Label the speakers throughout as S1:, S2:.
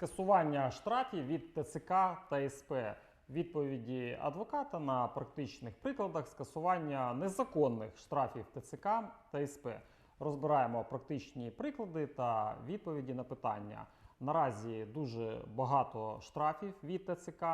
S1: Скасування штрафів від ТЦК та СП. Відповіді адвоката на практичних прикладах скасування незаконних штрафів ТЦК та СП. Розбираємо практичні приклади та відповіді на питання. Наразі дуже багато штрафів від ТЦК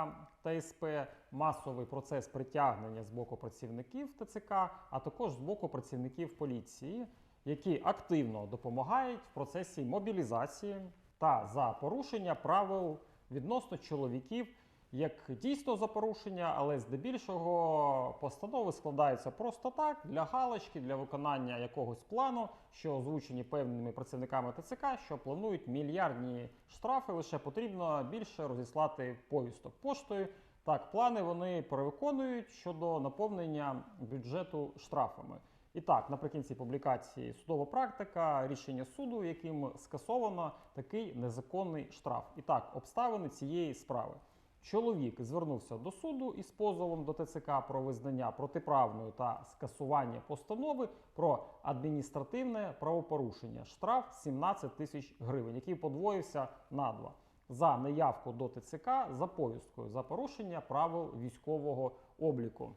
S1: та СП, масовий процес притягнення з боку працівників ТЦК, а також з боку працівників поліції, які активно допомагають в процесі мобілізації та за порушення правил відносно чоловіків, як дійсно за порушення, але здебільшого постанови складаються просто так для галочки, для виконання якогось плану, що озвучені певними працівниками ТЦК, що планують мільярдні штрафи. Лише потрібно більше розіслати повісток поштою. Так, плани вони перевиконують щодо наповнення бюджету штрафами. І так, наприкінці публікації судова практика, рішення суду, яким скасовано такий незаконний штраф. І так, обставини цієї справи. Чоловік звернувся до суду із позовом до ТЦК про визнання протиправною та скасування постанови про адміністративне правопорушення. Штраф 17 тисяч гривень, який подвоївся на два за неявку до ТЦК за повісткою за порушення правил військового обліку.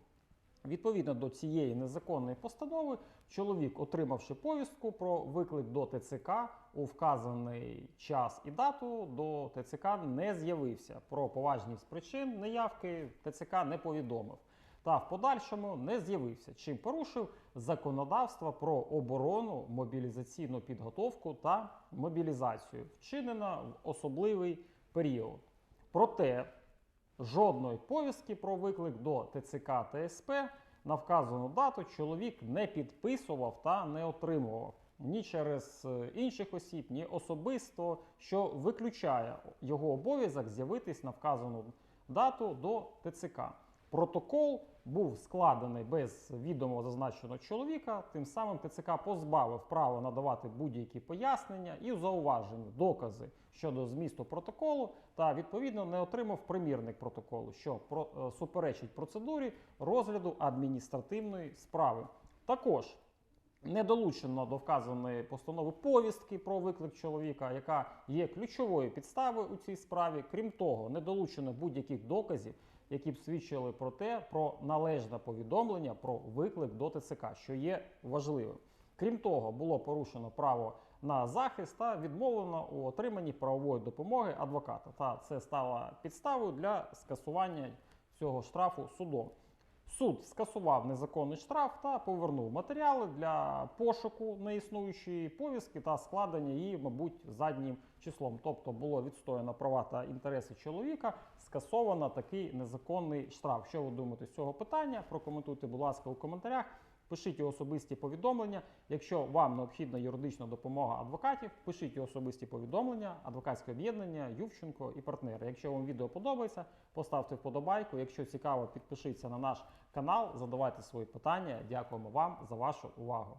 S1: Відповідно до цієї незаконної постанови, чоловік, отримавши повістку про виклик до ТЦК у вказаний час і дату, до ТЦК не з'явився. Про поважність причин неявки ТЦК не повідомив. Та в подальшому не з'явився, чим порушив законодавство про оборону, мобілізаційну підготовку та мобілізацію, вчинена в особливий період. Проте жодної повістки про виклик до ТЦК та СП на вказану дату чоловік не підписував та не отримував ні через е, інших осіб, ні особисто, що виключає його обов'язок з'явитись на вказану дату до ТЦК. Протокол був складений без відомо зазначеного чоловіка. Тим самим ТЦК позбавив права надавати будь-які пояснення і зауваження, докази щодо змісту протоколу, та відповідно не отримав примірник протоколу, що про, е, суперечить процедурі розгляду адміністративної справи. Також не долучено до вказаної постанови повістки про виклик чоловіка, яка є ключовою підставою у цій справі. Крім того, не долучено будь-яких доказів, які б свідчили про те, про належне повідомлення про виклик до ТЦК, що є важливим. Крім того, було порушено право на захист та відмовлено у отриманні правової допомоги адвоката. Та це стало підставою для скасування цього штрафу судом. Суд скасував незаконний штраф та повернув матеріали для пошуку неіснуючої повістки та складення її, мабуть, заднім числом. Тобто було відстояно права та інтереси чоловіка, скасовано такий незаконний штраф. Що ви думаєте з цього питання? Прокоментуйте, будь ласка, у коментарях. Пишіть особисті повідомлення. Якщо вам необхідна юридична допомога адвокатів, пишіть особисті повідомлення, адвокатське об'єднання, Ювченко і партнери. Якщо вам відео подобається, поставте вподобайку. Якщо цікаво, підпишіться на наш канал, задавайте свої питання. Дякуємо вам за вашу увагу.